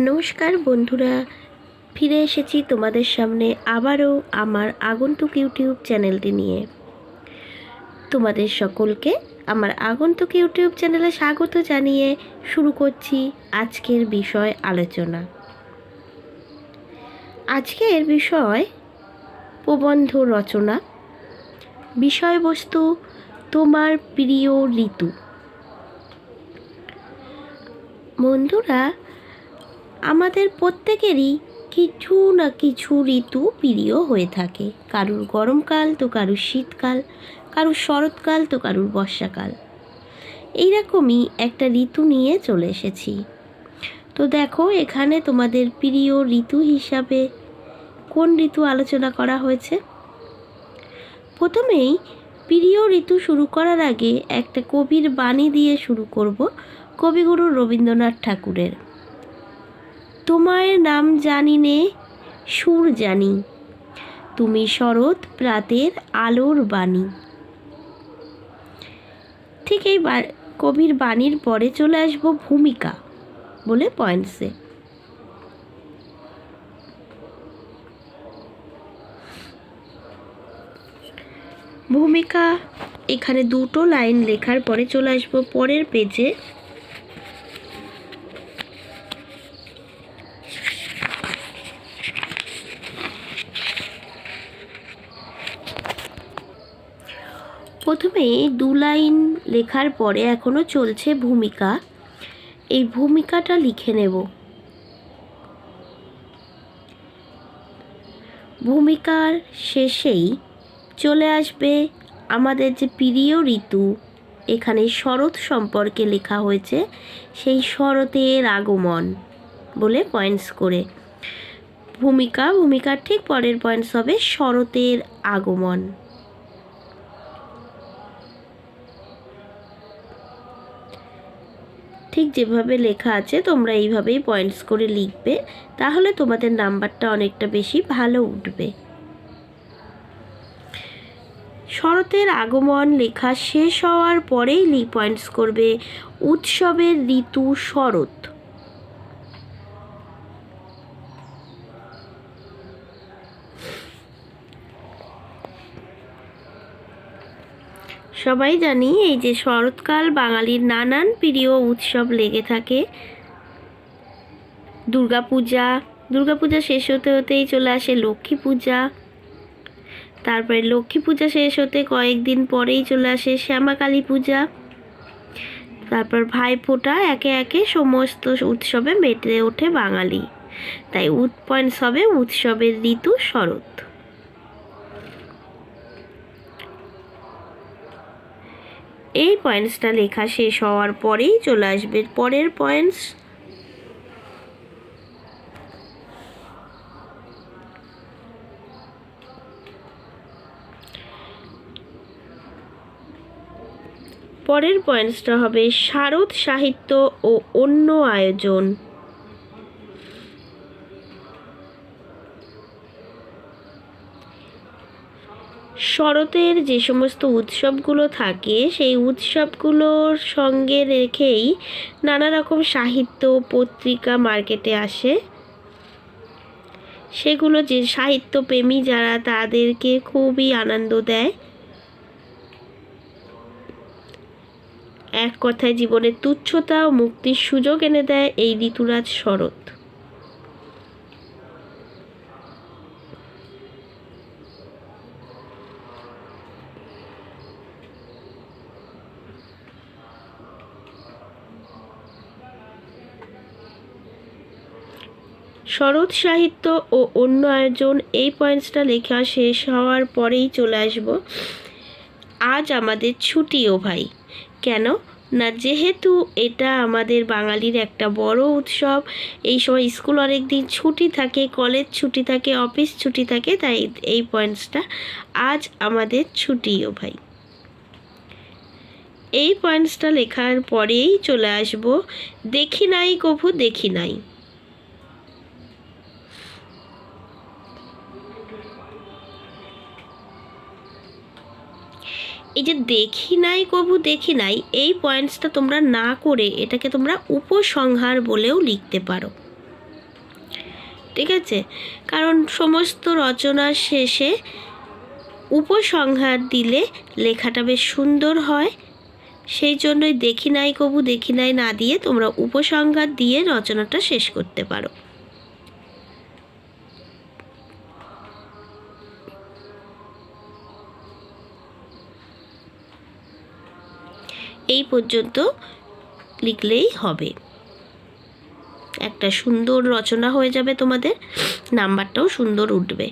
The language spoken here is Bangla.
নমস্কার বন্ধুরা, ফিরে এসেছি তোমাদের সামনে আবারও আমার আগন্তুক ইউটিউব চ্যানেলটি নিয়ে। তোমাদের সকলকে আমার আগন্তুক ইউটিউব চ্যানেলে স্বাগত জানিয়ে শুরু করছি আজকের বিষয় আলোচনা। আজকের বিষয় প্রবন্ধ রচনা। বিষয়বস্তু, তোমার প্রিয় ঋতু। বন্ধুরা আমাদের প্রত্যেকেরই কিছু না কিছু ঋতু প্রিয় হয়ে থাকে। কারুর গরমকাল তো কারুর শীতকাল, কারুর শরৎকাল তো কারুর বর্ষাকাল। এইরকমই একটা ঋতু নিয়ে চলে এসেছি। তো দেখো, এখানে তোমাদের প্রিয় ঋতু হিসাবে কোন ঋতু আলোচনা করা হয়েছে? প্রথমেই প্রিয় ঋতু শুরু করার আগে একটা কবির বাণী দিয়ে শুরু করব, কবিগুরু রবীন্দ্রনাথ ঠাকুরের। তোমার নাম জানি নে সুর জানি। তুমি শরৎ প্রাতের আলোর বাণী। ঠিক এই কবির বাণীর পরে চলে আসব ভূমিকা বলে পয়েন্টসে ভূমিকা, এখানে দুটো লাইন লেখার পরে চলে আসব পরের পেজে প্রথমে দু লাইন লেখার পরে এখনও চলছে ভূমিকা। এই ভূমিকাটা লিখে নেব। ভূমিকার শেষেই চলে আসবে আমাদের যে প্রিয় ঋতু, এখানে শরৎ সম্পর্কে লেখা হয়েছে, সেই শরতের আগমন বলে পয়েন্টস করে। ভূমিকা, ভূমিকার ঠিক পরের পয়েন্টস হবে শরতের আগমন। ঠিক যেভাবে লেখা আছে, তোমরা এইভাবেই পয়েন্টস করে লিখবে, তাহলে তোমাদের নাম্বারটা অনেকটা বেশি ভালো উঠবে। শরতের আগমন লেখা শেষ হওয়ার পরেই লি পয়েন্টস করবে উৎসবের ঋতু শরৎ। সবাই জানি এই যে শরৎকাল, বাঙালির নানান প্রিয় উৎসব লেগে থাকে। দুর্গাপূজা দুর্গাপূজা শেষ হতে হতেই চলে আসে লক্ষ্মী পূজা। তারপরে লক্ষ্মী পূজা শেষ হতে কয়েকদিন পরেই চলে আসে শ্যামা কালী পূজা। তারপর ভাইফোঁটা একে একে সমস্ত উৎসবে মেতে ওঠে বাঙালি। তাই উৎ পয়েন্টস হবে উৎসবের ঋতু শরৎ। এই পয়েন্টসটা লেখা শেষ হওয়ার পরেই চলে আসবে পরের পয়েন্টস পরের পয়েন্টসটা হবে শারদ সাহিত্য ও অন্য আয়োজন। শরতের যে সমস্ত উৎসবগুলো থাকে, সেই উৎসবগুলোর সঙ্গে রেখেই নানা রকম সাহিত্য, পত্রিকা মার্কেটে আসে। সেগুলো যে সাহিত্যপ্রেমী যারা, তাদেরকে খুবই আনন্দ দেয়। এক কথায় জীবনের তুচ্ছতা ও মুক্তির সুযোগ এনে দেয় এই ঋতুরাজ শরৎ। শরৎ সাহিত্য ও অন্য আয়োজন এই পয়েন্টসটা লেখা শেষ হওয়ার পরেই চলে আসব। আজ আমাদের ছুটিও ভাই। কেন? না, যেহেতু এটা আমাদের বাঙালির একটা বড় উৎসব, এই সময় স্কুল অনেক দিন ছুটি থাকে, কলেজ ছুটি থাকে, অফিস ছুটি থাকে, তাই এই পয়েন্টসটা আজ আমাদের ছুটিও ভাই। এই পয়েন্টসটা লেখার পরেই চলে আসব, দেখি নাই কভু, দেখি নাই। এই যে দেখি নাই কভু, দেখি নাই, এই পয়েন্টসটা তোমরা না করে এটাকে তোমরা উপসংহার বলেও লিখতে পারো। ঠিক আছে? কারণ সমস্ত রচনার শেষে উপসংহার দিলে লেখাটা বেশ সুন্দর হয়। সেই জন্যই দেখি নাই কবু দেখি নাই না দিয়ে তোমরা উপসংহার দিয়ে রচনাটা শেষ করতে পারো। এই পর্যন্ত লিখলেই হবে। একটা সুন্দর রচনা হয়ে যাবে তোমাদের নাম্বারটাও সুন্দর উঠবে।